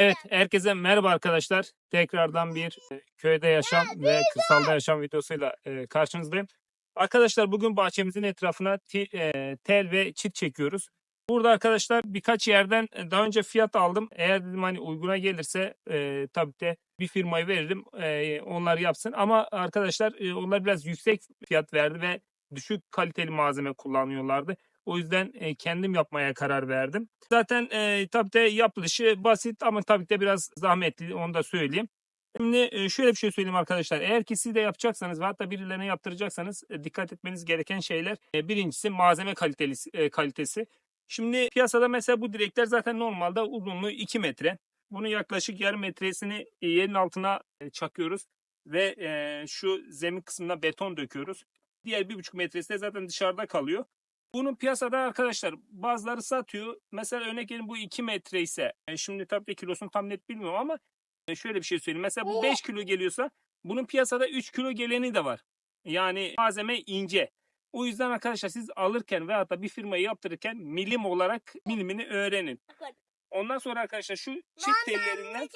Evet, herkese merhaba arkadaşlar. Tekrardan bir e, köyde yaşam ve kırsalda yaşam videosuyla e, karşınızdayım. Arkadaşlar bugün bahçemizin etrafına e, tel ve çit çekiyoruz. Burada arkadaşlar birkaç yerden daha önce fiyat aldım. Eğer dedim hani uyguna gelirse e, tabii de bir firmayı veririm. E, onlar yapsın. Ama arkadaşlar e, onlar biraz yüksek fiyat verdi ve düşük kaliteli malzeme kullanıyorlardı. O yüzden e, kendim yapmaya karar verdim. Zaten e, tabii de yapılışı basit ama tabii de biraz zahmetli onu da söyleyeyim. Şimdi e, şöyle bir şey söyleyeyim arkadaşlar. Eğer ki siz de yapacaksanız ve hatta birilerine yaptıracaksanız e, dikkat etmeniz gereken şeyler. E, birincisi malzeme kaliteli, kalitesi. Şimdi piyasada mesela bu direkler zaten normalde uzunluğu 2 metre. Bunun yaklaşık yarım metresini yerin altına çakıyoruz ve şu zemin kısmına beton döküyoruz. Diğer bir buçuk metresi de zaten dışarıda kalıyor. Bunun piyasada arkadaşlar bazıları satıyor. Mesela örnek verin bu 2 metre ise şimdi tabii ki kilosunu tam net bilmiyorum ama e, şöyle bir şey söyleyeyim. Mesela bu 5 kilo geliyorsa bunun piyasada 3 kilo geleni de var. Yani malzeme ince. O yüzden arkadaşlar siz alırken veyahut da bir firmayı yaptırırken milim olarak milimini öğrenin. Ondan sonra arkadaşlar şu çift tellerinden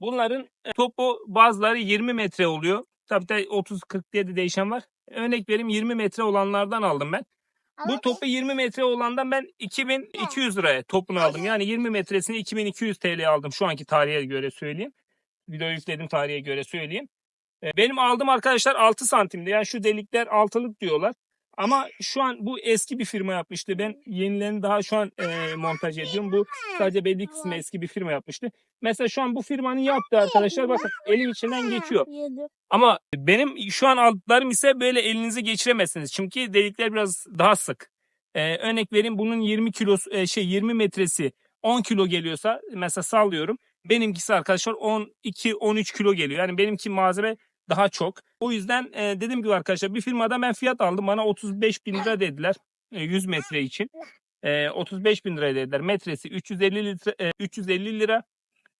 bunların e, topu bazıları 20 metre oluyor. Tabii de 30-40 diye de değişen var. Örnek vereyim 20 metre olanlardan aldım ben. Bu topu 20 metre olandan ben 2200 liraya topunu aldım. Yani 20 metresini 2200 TL aldım şu anki tarihe göre söyleyeyim. Video yükledim tarihe göre söyleyeyim. E, Benim aldığım arkadaşlar 6 santimdi. Yani şu delikler altılık diyorlar. Ama şu an bu eski bir firma yapmıştı. Ben yenilerini daha şu an e, montaj ediyorum. Bu sadece belli kısmı eski bir firma yapmıştı. Mesela şu an bu firmanın yaptığı arkadaşlar bakın elim içinden geçiyor. Ama benim şu an aldıklarım ise böyle elinize geçiremezsiniz. Çünkü delikler biraz daha sık. Ee, örnek vereyim bunun 20 kilosu e, şey 20 metresi 10 kilo geliyorsa mesela sallıyorum. Benimkisi arkadaşlar 12 13 kilo geliyor. Yani benimki malzeme daha çok. O yüzden e, dediğim gibi arkadaşlar bir firmada ben fiyat aldım. Bana 35 bin lira dediler. e, 100 metre için. E, 35 bin lira dediler. Metresi 350 litre, e, 350 lira.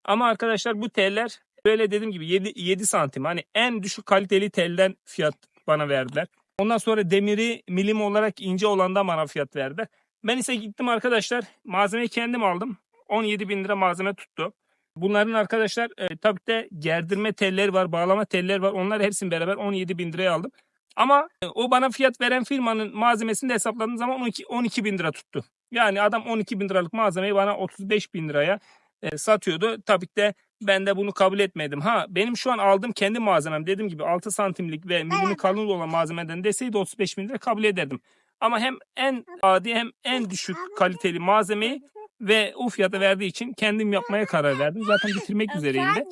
Ama arkadaşlar bu teller böyle dediğim gibi 7, 7 santim. Hani en düşük kaliteli telden fiyat bana verdiler. Ondan sonra demiri milim olarak ince olandan bana fiyat verdiler. Ben ise gittim arkadaşlar malzemeyi kendim aldım. 17 bin lira malzeme tuttu. Bunların arkadaşlar e, tabii de gerdirme telleri var, bağlama telleri var. Onlar hepsini beraber 17 bin liraya aldım. Ama e, o bana fiyat veren firmanın malzemesini de hesapladığım zaman 12, 12 bin lira tuttu. Yani adam 12 bin liralık malzemeyi bana 35 bin liraya e, satıyordu. Tabii ki de ben de bunu kabul etmedim. Ha benim şu an aldığım kendi malzemem dediğim gibi 6 santimlik ve milimi kalınlığı olan malzemeden deseydi 35 bin lira kabul ederdim. Ama hem en adi hem en düşük kaliteli malzemeyi ve o fiyata verdiği için kendim yapmaya karar verdim. Zaten bitirmek üzereyim de.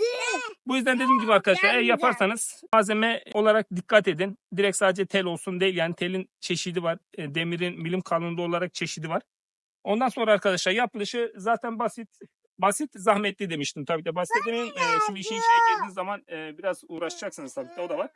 Bu yüzden dediğim gibi arkadaşlar eğer yaparsanız malzeme olarak dikkat edin. Direkt sadece tel olsun değil yani telin çeşidi var. E, Demirin milim kalınlığı olarak çeşidi var. Ondan sonra arkadaşlar yapılışı zaten basit. Basit zahmetli demiştim tabii de basit demeyin. E, şimdi işin içine girdiğiniz zaman e, biraz uğraşacaksınız tabii de o da var.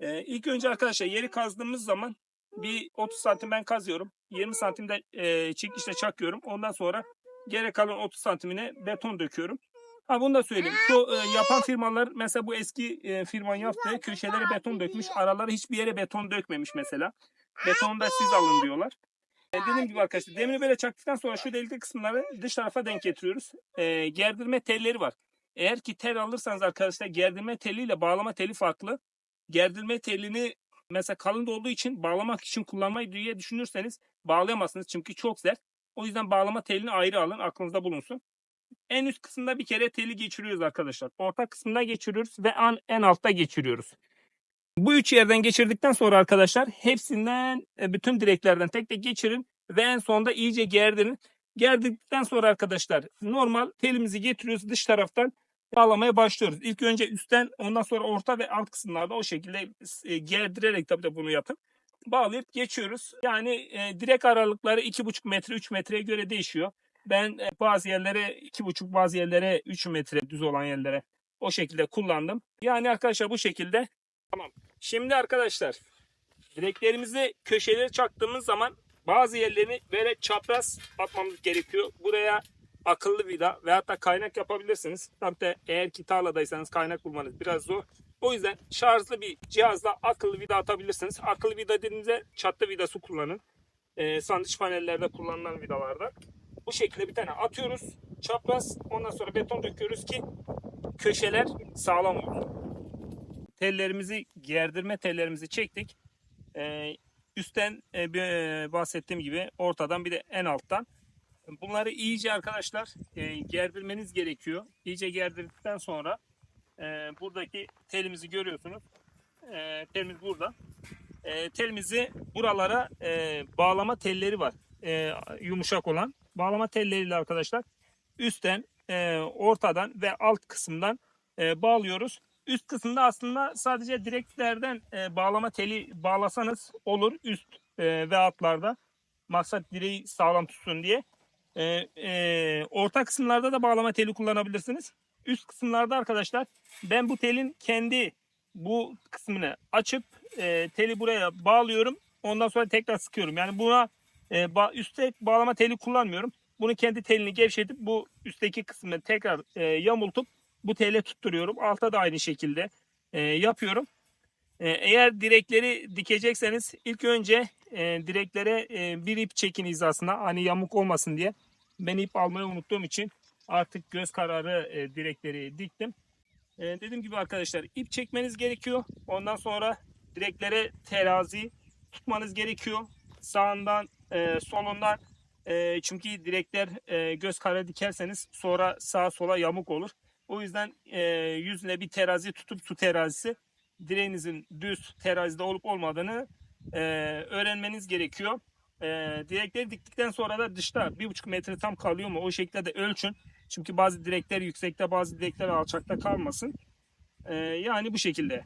E, ilk önce arkadaşlar yeri kazdığımız zaman bir 30 santim ben kazıyorum. 20 santimde e, çekişle çakıyorum. Ondan sonra geri kalan 30 santimine beton döküyorum. Ha bunu da söyleyeyim. Şu e, yapan firmalar mesela bu eski e, firmanın yaptığı köşelere beton dökmüş. Aralara hiçbir yere beton dökmemiş mesela. Betonu da siz alın diyorlar. E, dediğim gibi arkadaşlar demiri böyle çaktıktan sonra şu delikli kısımları dış tarafa denk getiriyoruz. E, gerdirme telleri var. Eğer ki tel alırsanız arkadaşlar gerdirme teliyle bağlama teli farklı. Gerdirme telini mesela kalın olduğu için bağlamak için kullanmayı diye düşünürseniz bağlayamazsınız çünkü çok sert. O yüzden bağlama telini ayrı alın aklınızda bulunsun. En üst kısımda bir kere teli geçiriyoruz arkadaşlar. Orta kısmında geçiriyoruz ve an, en altta geçiriyoruz. Bu üç yerden geçirdikten sonra arkadaşlar hepsinden e, bütün direklerden tek tek geçirin ve en sonunda iyice gerdirin. Gerdikten sonra arkadaşlar normal telimizi getiriyoruz dış taraftan bağlamaya başlıyoruz. İlk önce üstten ondan sonra orta ve alt kısımlarda o şekilde e, gerdirerek tabii de bunu yapın. Bağlayıp geçiyoruz. Yani e, direk aralıkları 2,5 metre 3 metreye göre değişiyor. Ben e, bazı yerlere 2,5 bazı yerlere 3 metre düz olan yerlere o şekilde kullandım. Yani arkadaşlar bu şekilde tamam. Şimdi arkadaşlar direklerimizi köşelere çaktığımız zaman bazı yerlerini böyle çapraz atmamız gerekiyor. Buraya akıllı vida veyahut da kaynak yapabilirsiniz. Tabii de eğer ki tarladaysanız kaynak bulmanız biraz zor. O yüzden şarjlı bir cihazla akıllı vida atabilirsiniz. Akıllı vida dediğinizde çatlı vidası kullanın. Ee, sandviç panellerde kullanılan vidalarda. Bu şekilde bir tane atıyoruz. çapraz. Ondan sonra beton döküyoruz ki köşeler sağlam olur. Tellerimizi gerdirme tellerimizi çektik. Ee, üstten e, bir, e, bahsettiğim gibi ortadan bir de en alttan. Bunları iyice arkadaşlar e, gerdirmeniz gerekiyor. İyice gerdirdikten sonra e, buradaki telimizi görüyorsunuz. E, telimiz burada. E, telimizi buralara e, bağlama telleri var. E, yumuşak olan. Bağlama telleriyle arkadaşlar üstten, e, ortadan ve alt kısımdan e, bağlıyoruz. Üst kısımda aslında sadece direklerden e, bağlama teli bağlasanız olur üst e, ve altlarda. Maksat direği sağlam tutsun diye. E, e, orta kısımlarda da bağlama teli kullanabilirsiniz. Üst kısımlarda arkadaşlar ben bu telin kendi bu kısmını açıp e, teli buraya bağlıyorum. Ondan sonra tekrar sıkıyorum. Yani buna e, ba- üstte bağlama teli kullanmıyorum. Bunu kendi telini gevşetip bu üstteki kısmını tekrar e, yamultup bu tele tutturuyorum. Alta da aynı şekilde e, yapıyorum. E, eğer direkleri dikecekseniz ilk önce e, direklere e, bir ip çekin hizasına hani yamuk olmasın diye. Ben ip almayı unuttuğum için artık göz kararı e, direkleri diktim. E, dediğim gibi arkadaşlar ip çekmeniz gerekiyor. Ondan sonra direklere terazi tutmanız gerekiyor. Sağından, e, solundan. E, çünkü direkler e, göz kararı dikerseniz sonra sağa sola yamuk olur. O yüzden e, yüzüne bir terazi tutup su terazisi direğinizin düz terazide olup olmadığını e, öğrenmeniz gerekiyor. E, direkleri diktikten sonra da dışta bir buçuk metre tam kalıyor mu o şekilde de ölçün. Çünkü bazı direkler yüksekte bazı direkler alçakta kalmasın. E, yani bu şekilde.